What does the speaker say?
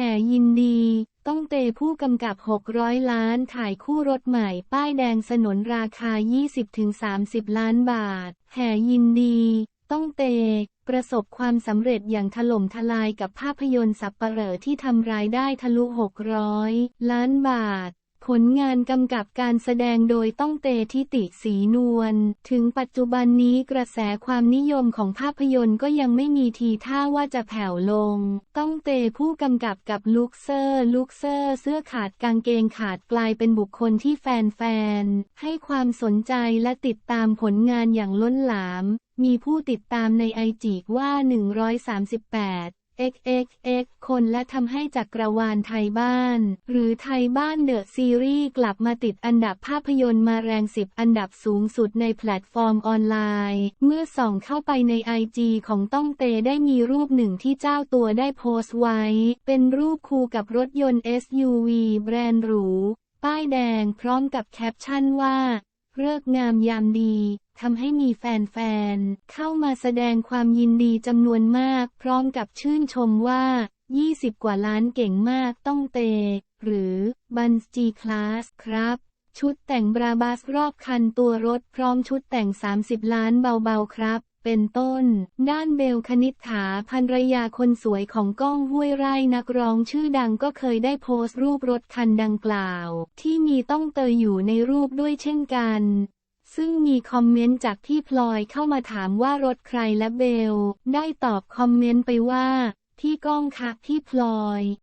แห่ยินดี ต้องเตผู้กำกับ 600 ล้านถ่ายคู่รถใหม่ ป้ายแดงสนนราคา 20-30 ล้านบาท แห่ยินดี ต้องเต ประสบความสำเร็จอย่างถล่มทลายกับภาพยนตร์สับปะเหร่อที่ทำรายได้ทะลุ 600 ล้านบาท ผลงานกำกับการแสดงโดยต้องเตทิติสีนวล ถึงปัจจุบันนี้กระแสความนิยมของภาพยนตร์ก็ยังไม่มีทีท่าว่าจะแผ่วลง ต้องเตผู้กำกับกับลุกเซอร์ ลุกเซอร์เสื้อขาดกางเกงขาดกลายเป็นบุคคลที่แฟนๆ ให้ความสนใจและติดตามผลงานอย่างล้นหลาม มีผู้ติดตามในไอจีว่า 138 xxx คนและทำให้จักรวาลไทยบ้าน หรือไทยบ้านเดอะซีรีส์กลับมาติดอันดับภาพยนตร์มาแรงสิบอันดับสูงสุดในแพลตฟอร์มออนไลน์ เมื่อส่องเข้าไปในไอจีของต้องเตได้มีรูปหนึ่งที่เจ้าตัวได้โพสต์ไว้ เป็นรูปคู่กับรถยนต์ SUV แบรนด์หรู ป้ายแดงพร้อมกับแคปชั่นว่า เลิกงามยามดีทำให้มีแฟนๆ เข้ามาแสดงความยินดีจำนวนมาก พร้อมกับชื่นชมว่า 20 กว่าล้านเก่งมากต้องเต หรือบันจีคลาสครับ ชุดแต่งบราบาสรอบคันตัวรถพร้อมชุดแต่ง 30 ล้านเบาๆครับ เป็นต้น ด้านเบลคณิษฐาภรรยาคนสวยของก้องห้วยไร่นักร้องชื่อดังก็เคยได้โพสต์รูปรถคันดังกล่าว ที่มีต้องเตยอยู่ในรูปด้วยเช่นกัน ซึ่งมีคอมเมนต์จากพี่พลอยเข้ามาถามว่ารถใครและเบล ได้ตอบคอมเมนต์ไปว่าพี่ก้องคะพี่พลอย